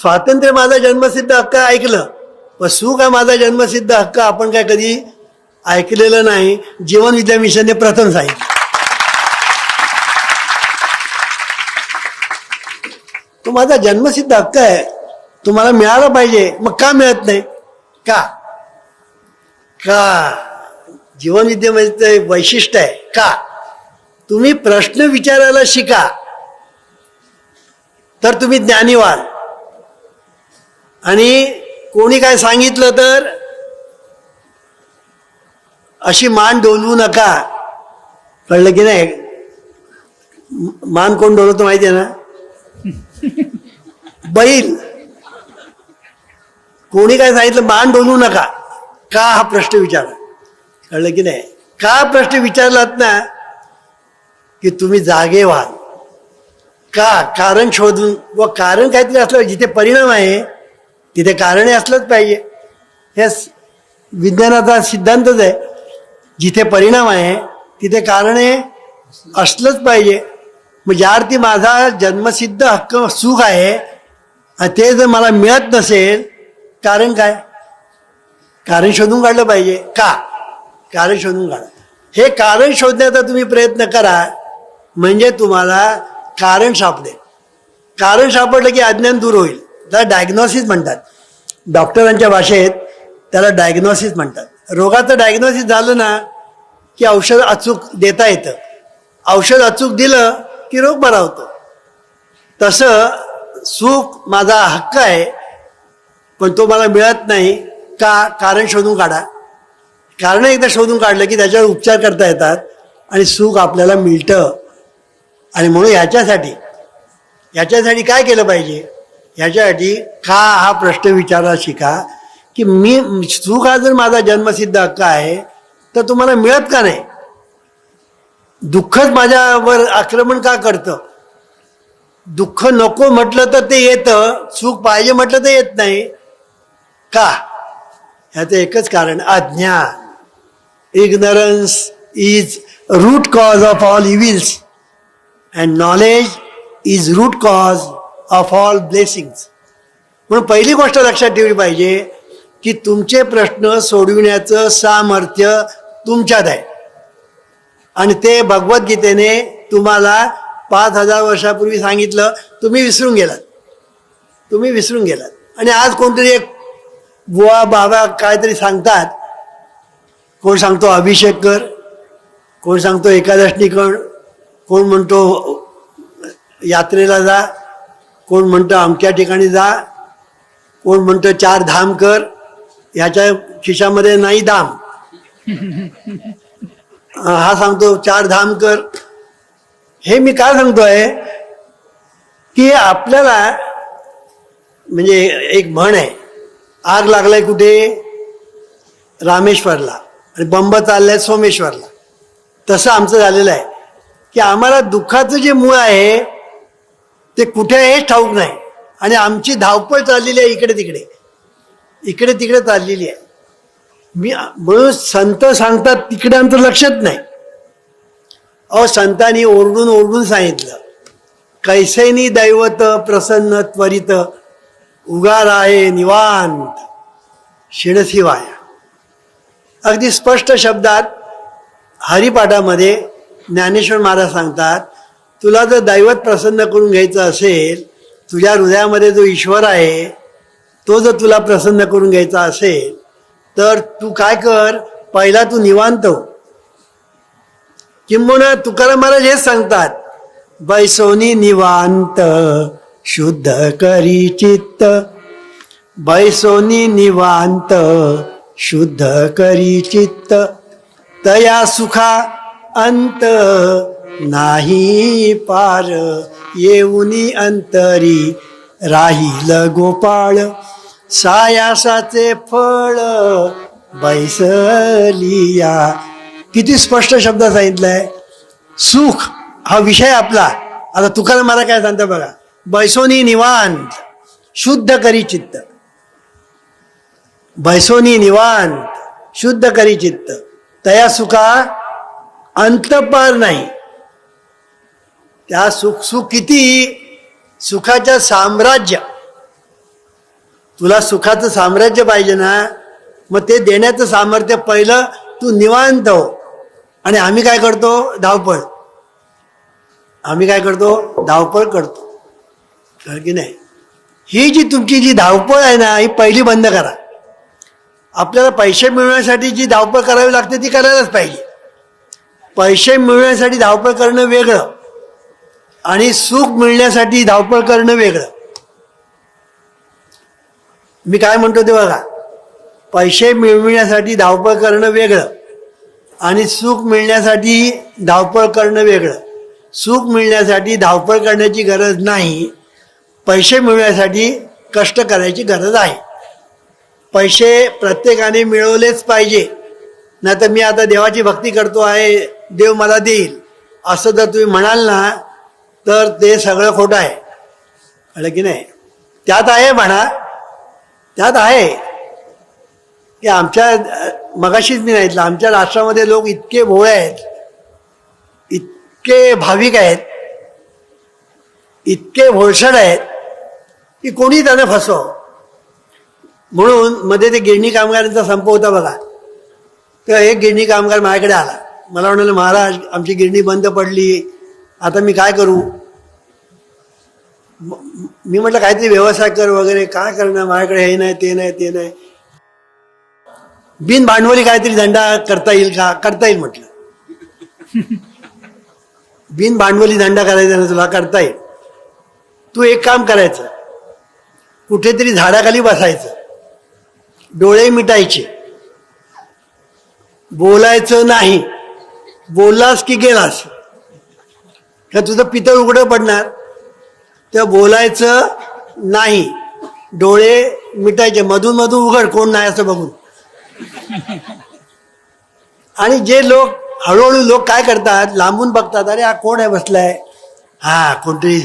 स्वातंत्र्य माझा जन्मसिद्ध हक्क ऐकलं. पण सुख हा माझा जन्मसिद्ध हक्क आपण काय कधी ऐकलेलं नाही. जीवन विद्या मिशनने प्रथम सांगितलं. तो माझा जन्मसिद्ध हक्क आहे. तुम्हाला मिळाला पाहिजे. मग का मिळत नाही? का? का? जीवन विद्येमध्ये वैशिष्ट्य आहे. का? तुम्ही प्रश्न विचारायला शिका. तर तुम्ही ज्ञानी व्हाल आणि कोणी काय सांगितलं तर अशी मान डोलवू नका. कळलं की नाही? मान कोण डोलवतो माहिती आहे ना? बैल. कोणी काय सांगितलं मान डोलवू नका. का हा प्रश्न विचारा कळलं की नाही? का प्रश्न विचारलात ना? की तुम्ही जागे व्हाल. का? कारण शोधून व कारण काहीतरी असलं जिथे परिणाम आहे तिथे कारणे असलंच पाहिजे. हे विज्ञानाचा सिद्धांतच आहे. जिथे परिणाम आहे तिथे कारणे असलंच पाहिजे. मग ज्या अर्थी माझा जन्मसिद्ध हक्क सुख आहे ते जर मला मिळत नसेल कारण काय? कारण शोधून काढलं पाहिजे. का? कारण शोधून काढा हे कारण शोधण्याचा तुम्ही प्रयत्न करा म्हणजे तुम्हाला कारण सापडेल. कारण सापडलं की अज्ञान दूर होईल. त्याला डायग्नॉसिस म्हणतात. डॉक्टरांच्या भाषेत त्याला डायग्नॉसिस म्हणतात. रोगाचं डायग्नॉसिस झालं ना की औषध अचूक देता येतं. औषध अचूक दिलं की रोग बरा होतो. तसं सुख माझा हक्क आहे पण तो मला मिळत नाही का कारण शोधून काढा. कारण एकदा शोधून काढलं की त्याच्यावर उपचार करता येतात आणि सुख आपल्याला मिळतं. आणि म्हणून ह्याच्यासाठी ह्याच्यासाठी काय केलं पाहिजे? ह्याच्यासाठी का हा प्रश्न विचारा शिका की मी सुख हा जर माझा जन्मसिद्ध हक्क आहे तर तुम्हाला मिळत का नाही? दुःखच माझ्यावर आक्रमण का करतं? दुःख नको म्हटलं तर ते येतं सुख पाहिजे म्हटलं तर येत नाही. का? ह्याचं एकच कारण अज्ञान. Ignorance is root cause of all evils and knowledge is root cause of all blessings म्हणून पहिली गोष्ट लक्षात ठेवली पाहिजे की तुमचे प्रश्न सोडविण्याचं सामर्थ्य तुमच्यात आहे. आणि ते भगवद्गीतेने तुम्हाला पाच हजार वर्षापूर्वी सांगितलं तुम्ही विसरून गेलात. तुम्ही विसरून गेलात. आणि आज कोणतरी एक बुवा बाबा काहीतरी सांगतात. कोण सांगतो अभिषेक कर कोण सांगतो एकादशनी कर कोण म्हणतो यात्रेला जा कोण म्हणतं अमक्या ठिकाणी जा कोण म्हणतं चार धाम कर ह्याच्या खिशामध्ये नाही धाम. हा सांगतो चार धाम कर. हे मी काय सांगतोय की आपल्याला म्हणजे एक म्हण आहे आग लागलाय कुठे? रामेश्वरला. आणि बंब चाललाय सोमेश्वरला. तसं आमचं झालेलं आहे. की आम्हाला दुःखाचं जे मूळ आहे ते कुठे आहे हेच ठाऊक नाही. आणि आमची धावपळ चाललेली आहे इकडे तिकडे. इकडे तिकडे चाललेली आहे. मी म्हणून संत सांगतात तिकडे आमचं लक्षात नाही. अहो संतांनी ओरडून ओरडून सांगितलं. कैसेनी दैवत प्रसन्न त्वरित उगार आहे निवांत शिणसी वाया. अगदी स्पष्ट शब्दात हरिपाठामध्ये ज्ञानेश्वर महाराज सांगतात तुला जर दैवत प्रसन्न करून घ्यायचं असेल तुझ्या हृदयामध्ये जो ईश्वर आहे तो जर तुला प्रसन्न करून घ्यायचा असेल तर तू काय कर? पहिला तू निवांत हो. किंबहुना तुकाराम महाराज हेच सांगतात बैसोनी निवांत शुद्ध करी चित्त. बैसोनी निवांत शुद्ध करी चित्त. तया सुखा अंत नाही पार येऊनी अंतरी राहील गोपाळ. सायासाचे फळ बैसलिया. किती स्पष्ट शब्द सांगितलाय. सुख हा विषय आपला. आता तुकाला मला काय सांगता बघा. बैसोनी निवांत शुद्ध करी चित्त. बैसोनी निवांत शुद्ध करी चित्त. तया सुखा अंतपार नाही. त्या सुख सुख किती? सुखाच्या साम्राज्य. तुला सुखाचं साम्राज्य पाहिजे ना? मग ते देण्याचं सामर्थ्य पहिलं तू निवांत हो. आणि आम्ही काय करतो? धावपळ. आम्ही काय करतो? धावपळ करतो. कळ की नाही? ही जी तुमची जी धावपळ आहे ना ही पहिली बंद करा. आपल्याला पैसे मिळवण्यासाठी जी धावपळ करावी लागते ती करायलाच पाहिजे. पैसे मिळवण्यासाठी धावपळ करणं वेगळं. आणि सुख मिळण्यासाठी धावपळ करणं वेगळं. मी काय म्हणतो ते बघा. पैसे मिळविण्यासाठी धावपळ करणं वेगळं आणि सुख मिळण्यासाठी धावपळ करणं वेगळं. सुख मिळण्यासाठी धावपळ करण्याची गरज नाही. पैसे मिळवण्यासाठी कष्ट करायची गरज आहे. पैसे प्रत्येकाने मिळवलेच पाहिजे. नाही तर मी आता देवाची भक्ती करतो आहे देव मला देईल. असं जर तुम्ही म्हणाल ना तर ते सगळं खोटं आहे. कळलं की नाही? त्यात आहे म्हणा त्यात आहे. की आमच्या मगाशीच मी नाहीतलं आमच्या राष्ट्रामध्ये लोक इतके भोळे आहेत इतके भाविक आहेत इतके भोळसड आहेत की कोणी त्यांना फसव? म्हणून मध्ये ते गिरणी कामगारांचा संप होता बघा. तर एक गिरणी कामगार माझ्याकडे आला. मला म्हणाले महाराज आमची गिरणी बंद पडली. आता मी काय करू? मी म्हटलं काहीतरी व्यवसाय कर वगैरे काय करणार? माझ्याकडे हे नाही ते नाही ते नाही. बिन भांडवली काहीतरी धंदा करता येईल का? करता येईल म्हटलं. बिन भांडवली धंदा करायचा ना तुला करता येईल. तू एक काम करायचं. कुठेतरी झाडाखाली बसायचं. डोळे मिटायचे. बोलायचं नाही. बोललास की गेलास? का तुझं पितळ उघडं पडणार. तर बोलायचं नाही. डोळे मिटायचे. मधून मधून उघड. कोण नाही असं बघून. आणि जे लोक हळूहळू लोक काय करतात? लांबून बघतात. अरे हा कोण आहे बसलाय? हा कोणतरी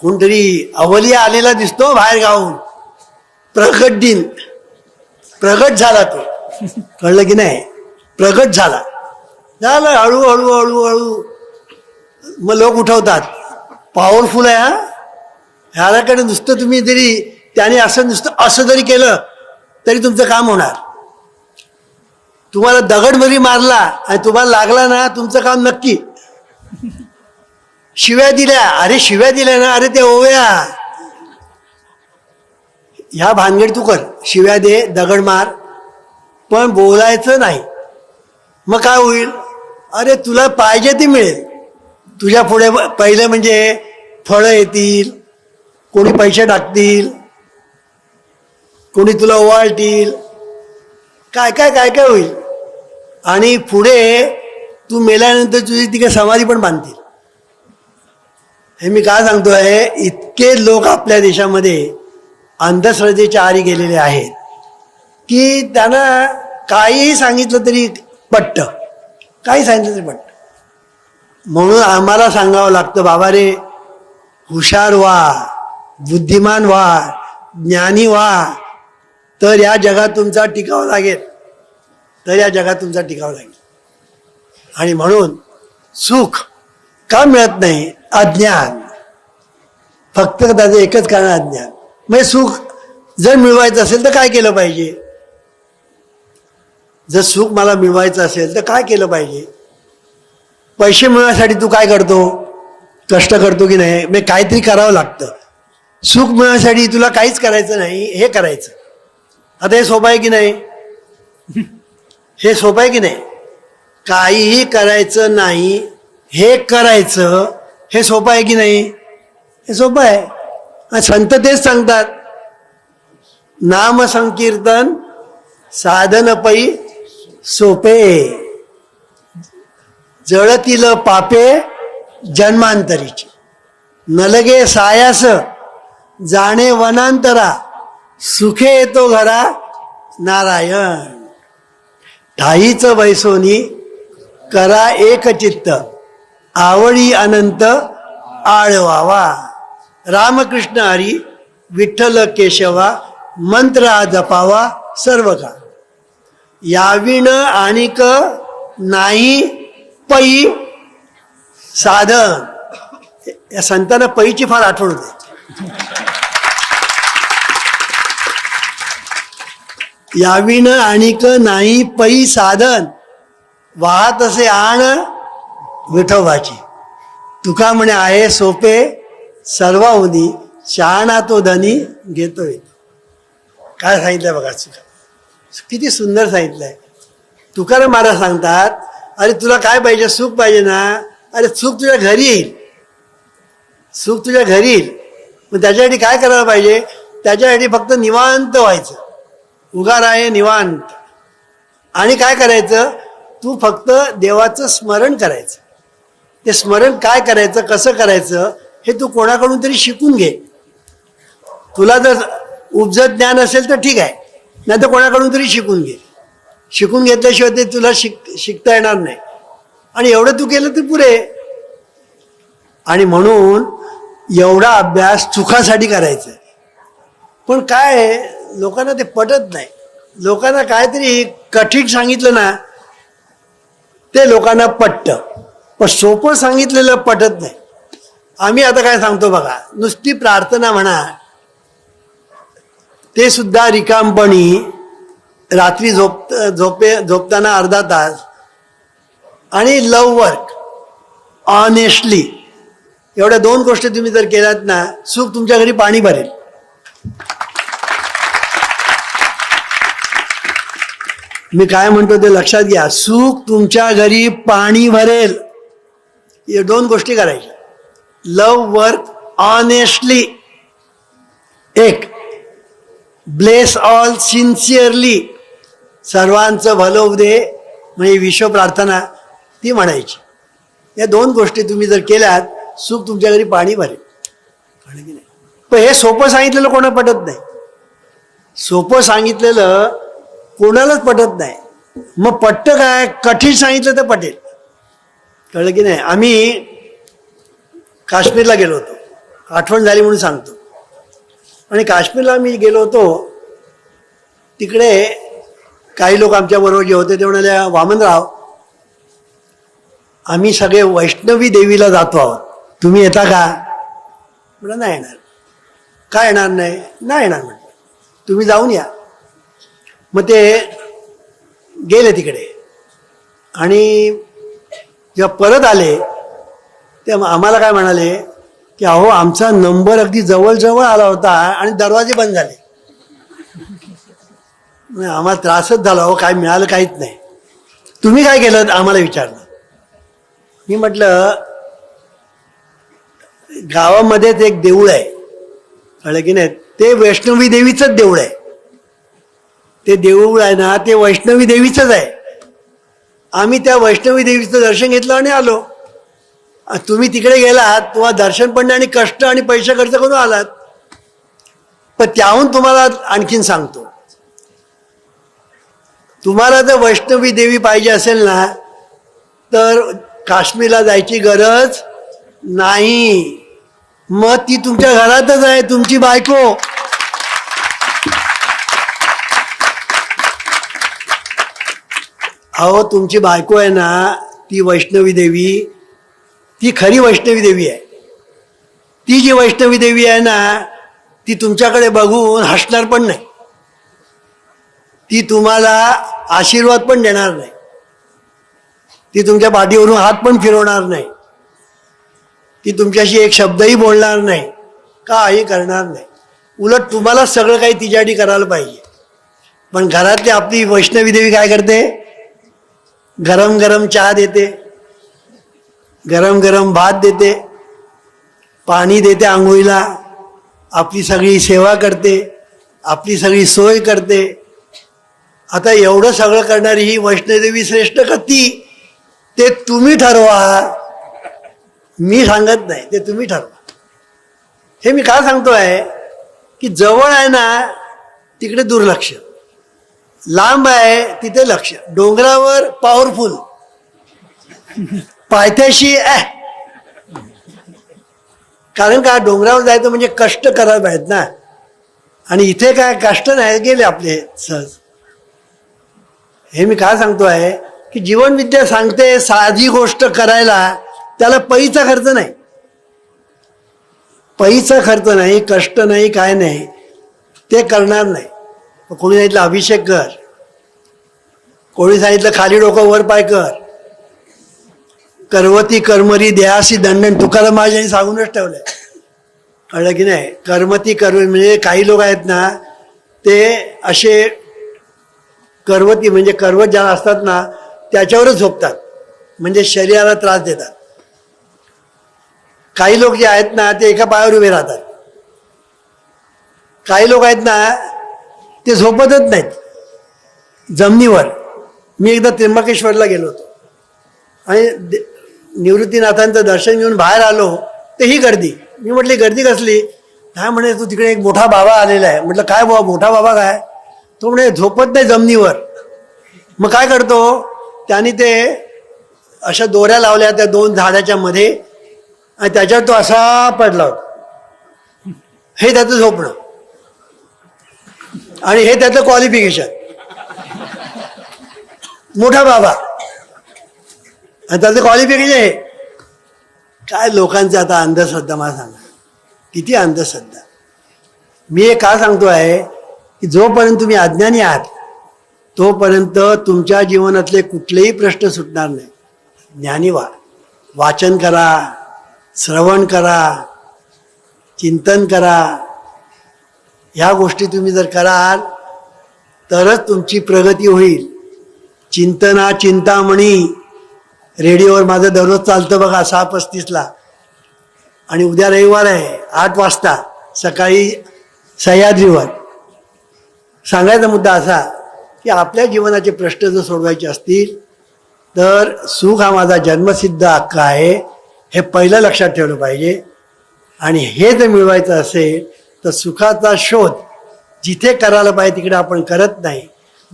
कोणतरी अवलिया आलेला दिसतो बाहेर गावून प्रगट दिन. प्रगट झाला तो. कळलं की नाही? प्रगट झाला. झालं. हळूहळू हळूहळू मग लोक उठवतात. पॉवरफुल आहे हा? ह्याकडे नुसतं तुम्ही जरी त्याने असं नुसतं असं जरी केलं तरी तुमचं काम होणार. तुम्हाला दगड जरी मारला आणि तुम्हाला लागला ना तुमचं काम नक्की. शिव्या दिल्या. अरे शिव्या दिल्या ना अरे ते ओव्या. ह्या भानगड तू कर. शिव्या दे दगड मार. पण बोलायचं नाही. मग काय होईल? अरे तुला पाहिजे ते मिळेल. तुझ्या पुढे पहिलं म्हणजे फळं येतील कोणी पैसे टाकतील कोणी तुला ओवाळतील काय काय काय काय होईल? आणि पुढे तू मेल्यानंतर तुझी तिकडे समाधी पण बांधतील. हे मी काय आहे? इतके लोक आपल्या देशामध्ये अंधश्रद्धेच्या आरी गेलेले आहेत की त्यांना काहीही सांगितलं तरी पट्ट. काही सांगितलं तरी पट्ट. म्हणून आम्हाला सांगावं लागतं बाबा रे हुशार व्हा बुद्धिमान व्हा ज्ञानी व्हा. तर या जगात तुमचा टिकावं लागेल. तर या जगात तुमचा टिकावं लागेल. आणि म्हणून सुख का मिळत नाही? अज्ञान. फक्त त्याचं एकच कारण अज्ञान. म्हणजे सुख जर मिळवायचं असेल तर काय केलं पाहिजे? जर सुख मला मिळवायचं असेल तर काय केलं पाहिजे? पैसे मिळवण्यासाठी तू काय करतो? कष्ट करतो की नाही? म्हणजे काहीतरी करावं लागतं. सुख मिळवण्यासाठी तुला काहीच करायचं नाही हे करायचं. आता हे सोपं आहे की नाही? हे सोपं आहे की नाही? काहीही करायचं नाही हे करायचं हे सोपं आहे की नाही? हे सोपं आहे. संत तेच सांगतात. नाम संकीर्तन साधन पै सोपे. जळतील पापे जन्मांतरीची. नलगे सायास जाणे वनांतरा सुखे येतो घरा नारायण. ठाईच वैसोनी करा एक चित्त आवडी अनंत आळवावा. रामकृष्ण हरी विठ्ठल केशवा मंत्र हा जपावा सर्व का याविण आणिक नाही पै साधन. या संतांना पैची फार आठवण होते. यावीनं आणिक नाही पै साधन. वाहत असे आण विठोबाची. तुका म्हणे आहे सोपे सर्वाहुनी शहाणा तो धनी घेतोय. काय सांगितलं बघा किती सुंदर सांगितलंय. तुकाराम महाराज सांगतात अरे तुला काय पाहिजे? सुख पाहिजे ना? अरे सुख तुझ्या घरी येईल. सुख तुझ्या घरी येईल. मग त्याच्यासाठी काय करायला पाहिजे? त्याच्यासाठी फक्त निवांत व्हायचं. उगार आहे निवांत. आणि काय करायचं? तू फक्त देवाचं स्मरण करायचं. ते स्मरण काय करायचं? कसं करायचं? हे तू कोणाकडून तरी शिकून घे. तुला जर उपजत ज्ञान असेल तर ठीक आहे. नाही तर कोणाकडून तरी शिकून घे. शिकून घेतल्याशिवाय ते तुला शिक शिकता येणार नाही. आणि एवढं तू केलं तर पुरे. आणि म्हणून एवढा अभ्यास चुकासाठी करायचा. पण काय लोकांना ते पटत नाही. लोकांना काहीतरी कठीण सांगितलं ना ते लोकांना पटतं. पण सोपं सांगितलेलं पटत नाही. आम्ही आता काय सांगतो बघा नुसती प्रार्थना म्हणा ते सुद्धा रिकामपणी रात्री झोप झोपे झोपताना अर्धा तास. आणि लव वर्क ऑनेस्टली एवढ्या दोन गोष्टी तुम्ही जर केल्यात ना सुख तुमच्या घरी पाणी भरेल. मी काय म्हणतो ते लक्षात घ्या. सुख तुमच्या घरी पाणी भरेल. हे दोन गोष्टी करायच्या. लव वर्क ऑनेस्टली एक ब्लेस ऑल सिन्सिअरली सर्वांचं भलं होऊ दे म्हणजे विश्व प्रार्थना ती म्हणायची. या दोन गोष्टी तुम्ही जर केल्यात सुख तुमच्या घरी पाणी भरेल. कळलं की नाही? पण हे सोपं सांगितलेलं कोणा पटत नाही. सोपं सांगितलेलं कोणालाच पटत नाही. मग पटतं काय? कठीण सांगितलं तर पटेल. कळलं की नाही? आम्ही काश्मीरला गेलो होतो. आठवण झाली म्हणून सांगतो. आणि काश्मीरला मी गेलो होतो. तिकडे काही लोक आमच्याबरोबर जे होते ते म्हणाले वामनराव आम्ही सगळे वैष्णवी देवीला जातो आहोत. तुम्ही येता का? म्हटलं नाही येणार. काय येणार नाही? नाही येणार म्हटलं. तुम्ही जाऊन या. मग ते गेले तिकडे. आणि जेव्हा परत आले ते आम्हाला काय म्हणाले की अहो आमचा नंबर अगदी जवळजवळ आला होता आणि दरवाजे बंद झाले. नाही आम्हाला त्रासच झाला हो काय मिळालं काहीच नाही. तुम्ही काय केलं आम्हाला विचारलं. मी म्हटलं गावामध्येच एक देऊळ आहे. कळलं की नाही? ते वैष्णवी देवीचंच देऊळ आहे. ते देऊळ आहे ना ते वैष्णवी देवीचंच आहे. आम्ही त्या वैष्णवी देवीचं दर्शन घेतलं आणि आलो. तुम्ही तिकडे गेलात तुम्हाला दर्शन पण आणि कष्ट आणि पैसे खर्च करून आलात. पण त्याहून तुम्हाला आणखीन सांगतो. तुम्हाला जर वैष्णवी देवी पाहिजे असेल ना तर काश्मीरला जायची गरज नाही. मग ती तुमच्या घरातच आहे तुमची बायको. अहो तुमची बायको आहे ना ती वैष्णवी देवी ती खरी वैष्णवी देवी आहे. ती जी वैष्णवी देवी आहे ना ती तुमच्याकडे बघून हसणार पण नाही. ती तुम्हाला आशीर्वाद पण देणार नाही. ती तुमच्या पाठीवरून हात पण फिरवणार नाही. ती तुमच्याशी एक शब्दही बोलणार नाही. काही करणार नाही. उलट तुम्हाला सगळं काही तिच्यासाठी करायला पाहिजे. पण घरातली आपली वैष्णवी देवी काय करते? गरम गरम चहा देते. गरम गरम भात देते. पाणी देते आंघोळीला. आपली सगळी सेवा करते. आपली सगळी सोय करते. आता एवढं सगळं करणारी ही वैष्णोदेवी श्रेष्ठ कती ते? तुम्ही ठरवा. मी सांगत नाही ते तुम्ही ठरवा. हे मी का सांगतोय? की जवळ आहे ना तिकडे दुर्लक्ष. लांब आहे तिथे लक्ष. डोंगरावर पॉवरफुल पायथ्याशी ॲ कारण का डोंगरावर जायचं म्हणजे कष्ट करायला पाहिजेत ना. आणि इथे काय कष्ट नाही गेले आपले सहज. हे मी काय आहे की जीवनविद्या सांगते साधी गोष्ट करायला त्याला पैचा खर्च नाही. पैचा खर्च नाही कष्ट नाही काय नाही ते करणार नाही. कोणी सांगितलं अभिषेक कर. कोणी सांगितलं खाली डोकं वर पाय कर. करवती कर्मरी देहासी दंडन तुकाराम महाराजांनी सांगूनच ठेवलंय. कळलं की नाही? कर्मती कर्म म्हणजे काही लोक आहेत ना ते असे कर्वती म्हणजे कर्वत ज्या असतात ना त्याच्यावरच झोपतात. म्हणजे शरीराला त्रास देतात. काही लोक जे आहेत ना ते एका पायावर उभे राहतात. काही लोक आहेत ना ते झोपतच नाहीत. जमिनीवर. मी एकदा त्र्यंबकेश्वरला गेलो होतो. आणि दे- निवृत्तीनाथांचं दर्शन घेऊन बाहेर आलो ते ही गर्दी. मी म्हटली गर्दी कसली? काय म्हणे तू तिकडे एक मोठा बाबा आलेला आहे. म्हटलं काय बाबा? मोठा बाबा काय? तो म्हणे झोपत नाही जमिनीवर. मग काय करतो? त्याने ते अशा दोऱ्या लावल्या त्या दोन झाडाच्या मध्ये आणि त्याच्यावर तो असा पडला होता. हे त्याचं झोपणं. आणि हे त्याचं क्वालिफिकेशन मोठा बाबा. आणि त्याचं क्वालिफिकेशन आहे काय लोकांचं आता अंधश्रद्धा मला सांगा. किती अंधश्रद्धा. मी हे का सांगतो आहे की जोपर्यंत तुम्ही अज्ञानी आहात तोपर्यंत तुमच्या जीवनातले कुठलेही प्रश्न सुटणार नाही. ज्ञानी व्हा. वाचन करा श्रवण करा चिंतन करा. ह्या गोष्टी तुम्ही जर कराल तरच तुमची प्रगती होईल. चिंतना चिंतामणी रेडिओवर माझं दररोज चालतं बघा सहा पस्तीसला. आणि उद्या रविवार आहे आठ वाजता. सकाळी सह्याद्रीवर. सांगायचा मुद्दा असा की आपल्या जीवनाचे प्रश्न जर सोडवायचे असतील तर सुख हा माझा जन्मसिद्ध हक्क आहे हे पहिलं लक्षात ठेवलं पाहिजे. आणि हे जर मिळवायचं असेल तर सुखाचा शोध जिथे करायला पाहिजे तिकडे आपण करत नाही.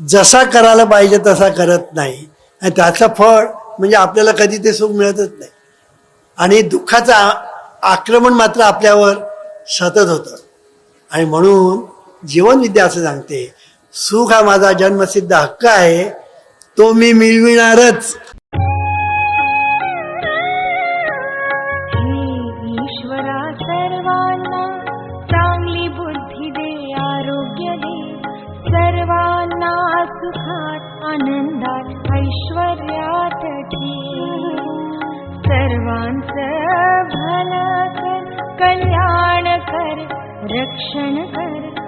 जसा करायला पाहिजे तसा करत नाही. आणि त्याचं फळ म्हणजे आपल्याला कधी ते सुख मिळतच नाही. आणि दुःखाचं आक्रमण मात्र आपल्यावर सतत होतं. आणि म्हणून जीवनविद्या असं सांगते सुख हा माझा जन्मसिद्ध हक्क आहे तो मी मिळविणारच. ईश्वरा सर्वांना चांगली बुद्धी दे आरोग्य दे. सर्वांना सुखात आनंदात ऐश्वर्यात ठेव सर्वांचं भलं कर कल्याण कर रक्षण कर.